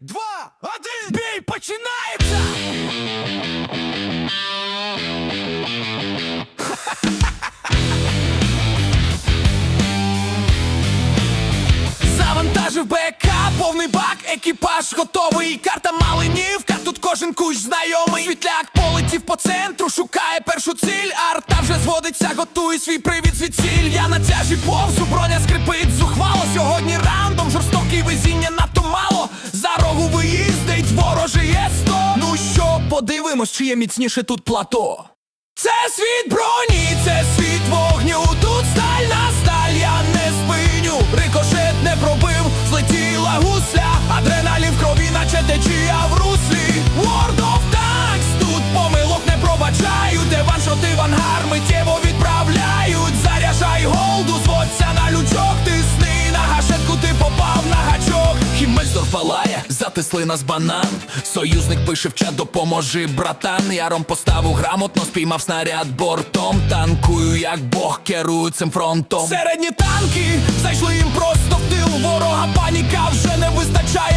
Два, один! Бій починається! Завантажив БК, повний бак, екіпаж готовий. Карта малинівка, тут кожен кущ знайомий. Світляк полетів по центру, шукає першу ціль. Арта вже зводиться, готує свій привід звідсіль. Я на тяжі повзу, броня скрипить зухвало. Сьогодні рандом, жорстокий везіння надто мало. Подивимось, чи є міцніше тут плато. Це світ броні, це світ вогню. Тут сталь затисли нас банан. Союзник пише в чат, допоможи, братан. Яром поставу грамотно, спіймав снаряд бортом. Танкую, як Бог керую цим фронтом. Середні танки зайшли їм просто в тил. Ворога паніка вже не вистачає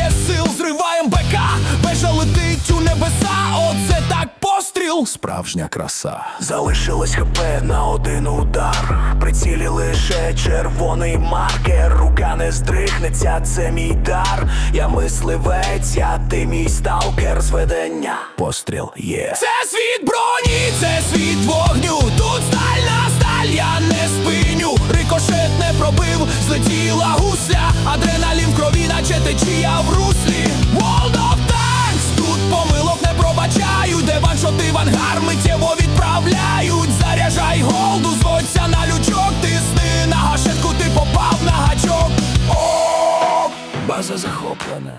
постріл. Справжня краса. Залишилось хп на один удар. Прицілі лише червоний маркер. Рука не здригнеться, це мій дар. Я мисливець, я ти мій сталкер зведення. Постріл є. Це світ броні, це світ вогню. Тут сталь на сталь, я не спиню. Рикошет не пробив, злетіла гусля. Адреналін в крові, наче течія в руслі. База захоплена.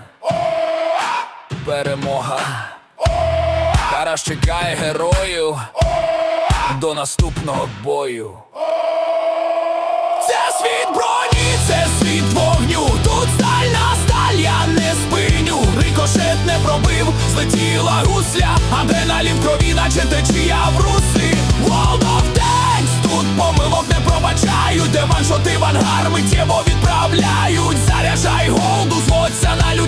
Перемога. Тарас чекає герою до наступного бою. Це світ броні, це світ вогню. Тут сталь на сталь, я не спиню. Рикошет не пробив, злетіла гусля. Адреналін в крові, наче течія в руслі. World of Tanks, тут помилок не пробачають. Де ваншоти в ангар миттєво відправляють. От села людей.